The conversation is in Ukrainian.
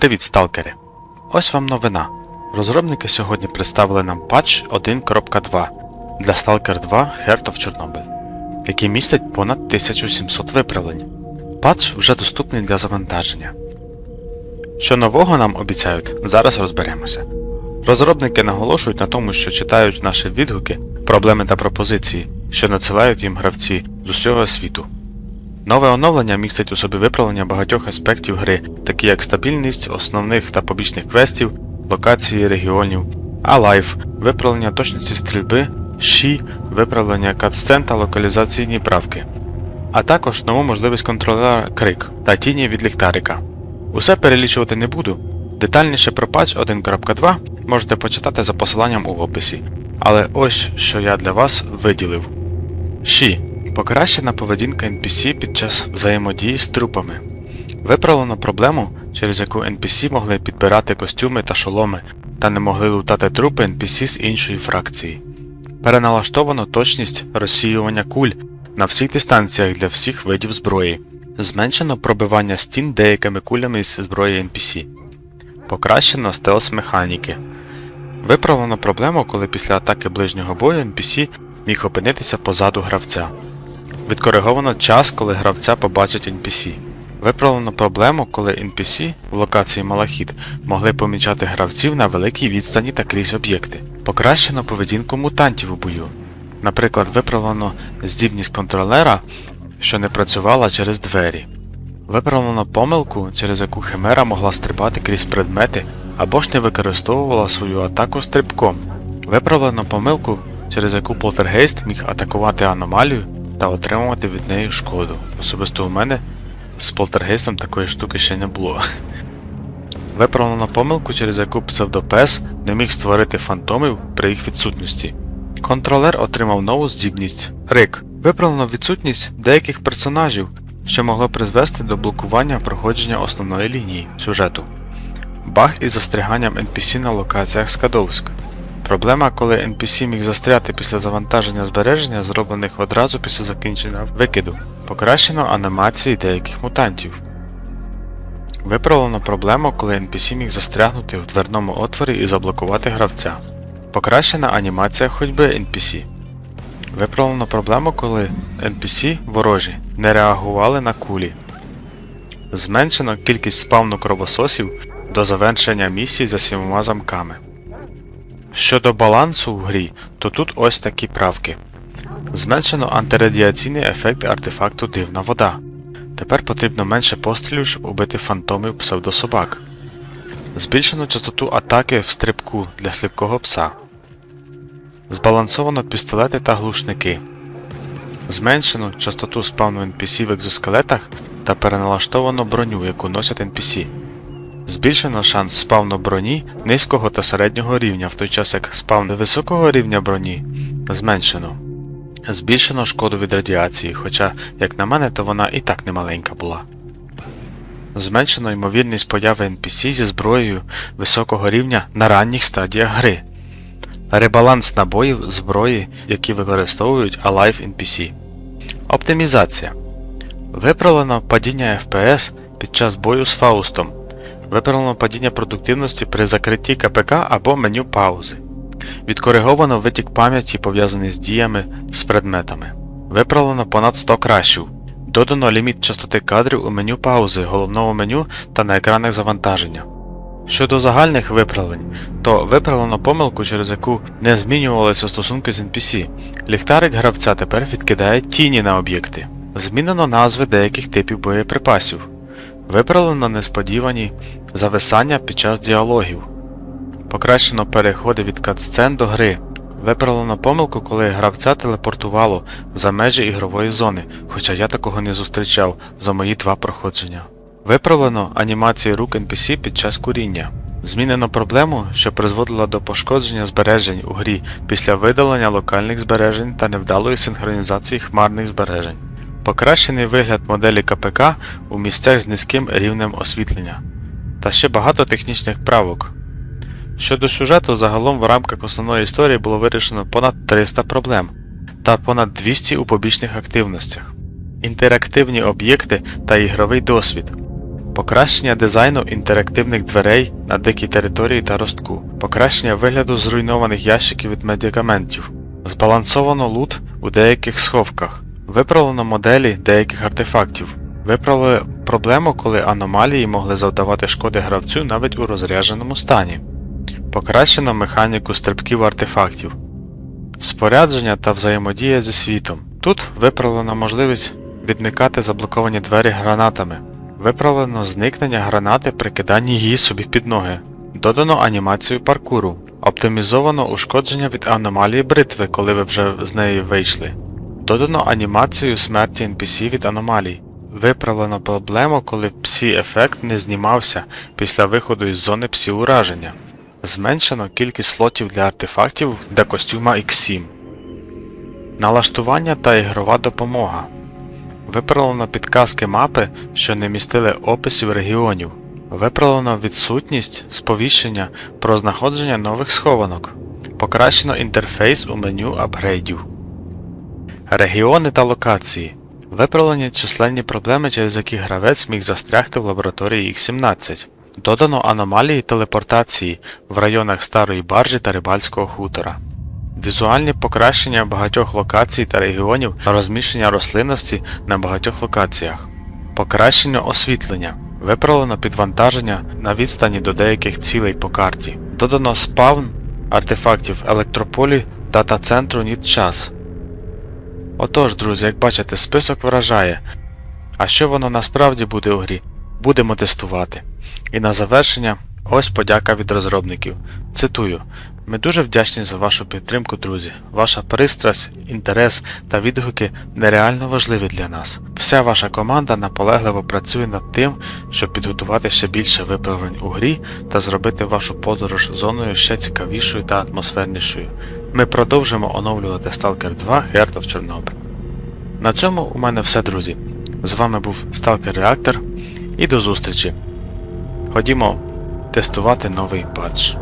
Привіт, сталкери! Ось вам новина. Розробники сьогодні представили нам патч 1.2 для Stalker 2 Heart of Chernobyl, який містить понад 1700 виправлень. Патч вже доступний для завантаження. Що нового нам обіцяють, зараз розберемося. Розробники наголошують на тому, що читають наші відгуки, проблеми та пропозиції, що надсилають їм гравці з усього світу. Нове оновлення містить у собі виправлення багатьох аспектів гри, такі як стабільність основних та побічних квестів, локації регіонів, Alive, виправлення точності стрільби, Ші, виправлення катсцен та локалізаційні правки, а також нову можливість контролера крик та тіні від ліхтарика. Усе перелічувати не буду. Детальніше про патч 1.2 можете почитати за посиланням у описі. Але ось що я для вас виділив. Ші. Покращена поведінка NPC під час взаємодії з трупами. Виправлено проблему, через яку NPC могли підбирати костюми та шоломи, та не могли лутати трупи NPC з іншої фракції. Переналаштовано точність розсіювання куль на всіх дистанціях для всіх видів зброї. Зменшено пробивання стін деякими кулями із зброї NPC. Покращено стелс механіки. Виправлено проблему, коли після атаки ближнього бою NPC міг опинитися позаду гравця. Відкориговано час, коли гравця побачить NPC. Виправлено проблему, коли NPC в локації Малахіт могли помічати гравців на великій відстані та крізь об'єкти. Покращено поведінку мутантів у бою. Наприклад, виправлено здібність контролера, що не працювала через двері. Виправлено помилку, через яку Химера могла стрибати крізь предмети або ж не використовувала свою атаку стрибком. Виправлено помилку, через яку полтергейст міг атакувати аномалію та отримувати від неї шкоду. Особисто у мене з полтергейстом такої штуки ще не було. Виправлено помилку, через яку псевдопес не міг створити фантомів при їх відсутності. Контролер отримав нову здібність Рик. Виправлено відсутність деяких персонажів, що могло призвести до блокування проходження основної лінії сюжету. Баг із застряганням NPC на локаціях Скадовськ. Проблема, коли NPC міг застряти після завантаження збереження, зроблених одразу після закінчення викиду. Покращено анімації деяких мутантів. Виправлено проблему, коли NPC міг застрягнути в дверному отворі і заблокувати гравця. Покращена анімація ходьби NPC. Виправлено проблему, коли NPC ворожі не реагували на кулі. Зменшено кількість спавну кровососів до завершення місії за сімома замками. Щодо балансу в грі, то тут ось такі правки. Зменшено антирадіаційний ефект артефакту Дивна вода. Тепер потрібно менше пострілів, щоб убити фантомів псевдособак. Збільшено частоту атаки в стрибку для сліпкого пса. Збалансовано пістолети та глушники. Зменшено частоту спавну NPC в екзоскелетах та переналаштовано броню, яку носять NPC. Збільшено шанс спавну броні низького та середнього рівня, в той час як спавн високого рівня броні зменшено. Збільшено шкоду від радіації, хоча, як на мене, то вона і так немаленька була. Зменшено ймовірність появи NPC зі зброєю високого рівня на ранніх стадіях гри. Ребаланс набоїв зброї, які використовують Alive NPC. Оптимізація. Виправлено падіння FPS під час бою з Фаустом. Виправлено падіння продуктивності при закритті КПК або меню паузи. Відкориговано витік пам'яті, пов'язаний з діями з предметами. Виправлено понад 100 кращів. Додано ліміт частоти кадрів у меню паузи, головного меню та на екранах завантаження. Щодо загальних виправлень, то виправлено помилку, через яку не змінювалися стосунки з NPC. Ліхтарик гравця тепер відкидає тіні на об'єкти. Змінено назви деяких типів боєприпасів. Виправлено несподівані зависання під час діалогів. Покращено переходи від катсцен до гри. Виправлено помилку, коли гравця телепортувало за межі ігрової зони, хоча я такого не зустрічав за мої два проходження. Виправлено анімації рук NPC під час куріння. Змінено проблему, що призводила до пошкодження збережень у грі після видалення локальних збережень та невдалої синхронізації хмарних збережень. Покращений вигляд моделі КПК у місцях з низьким рівнем освітлення. Та ще багато технічних правок. Щодо сюжету, загалом в рамках основної історії було вирішено понад 300 проблем та понад 200 у побічних активностях, інтерактивні об'єкти та ігровий досвід. покращення дизайну інтерактивних дверей на дикій території та ростку, покращення вигляду зруйнованих ящиків від медикаментів, збалансовано лут у деяких сховках, виправлено моделі деяких артефактів, виправили проблему, коли аномалії могли завдавати шкоди гравцю навіть у розрядженому стані, покращено механіку стрибків артефактів, спорядження та взаємодія зі світом. Тут виправлено можливість відмикати заблоковані двері гранатами. Виправлено зникнення гранати при киданні її собі під ноги. Додано анімацію паркуру. Оптимізовано ушкодження від аномалії бритви, коли ви вже з неї вийшли. Додано анімацію смерті NPC від аномалій. Виправлено проблему, коли псі-ефект не знімався після виходу із зони псі-ураження. Зменшено кількість слотів для артефактів для костюма X7. Налаштування та ігрова допомога. Виправлено підказки мапи, що не містили описів регіонів. Виправлено відсутність сповіщення про знаходження нових схованок. Покращено інтерфейс у меню апгрейдів. Регіони та локації. Виправлені численні проблеми, через які гравець міг застрягти в лабораторії X17. Додано аномалії телепортації в районах Старої Баржі та Рибальського хутора. Візуальні покращення багатьох локацій та регіонів та розміщення рослинності на багатьох локаціях. Покращення освітлення. Виправлено підвантаження на відстані до деяких цілей по карті. Додано спавн артефактів електрополі дата центру час. Отож, друзі, як бачите, список вражає. А що воно насправді буде у грі? Будемо тестувати. І на завершення, ось подяка від розробників. Цитую: ми дуже вдячні за вашу підтримку, друзі. Ваша пристрасть, інтерес та відгуки нереально важливі для нас. Вся ваша команда наполегливо працює над тим, щоб підготувати ще більше виправлень у грі та зробити вашу подорож зоною ще цікавішою та атмосфернішою. Ми продовжимо оновлювати Stalker 2 Heart of Chernobyl. На цьому у мене все, друзі. З вами був Stalker Reactor і до зустрічі. Ходімо тестувати новий патч.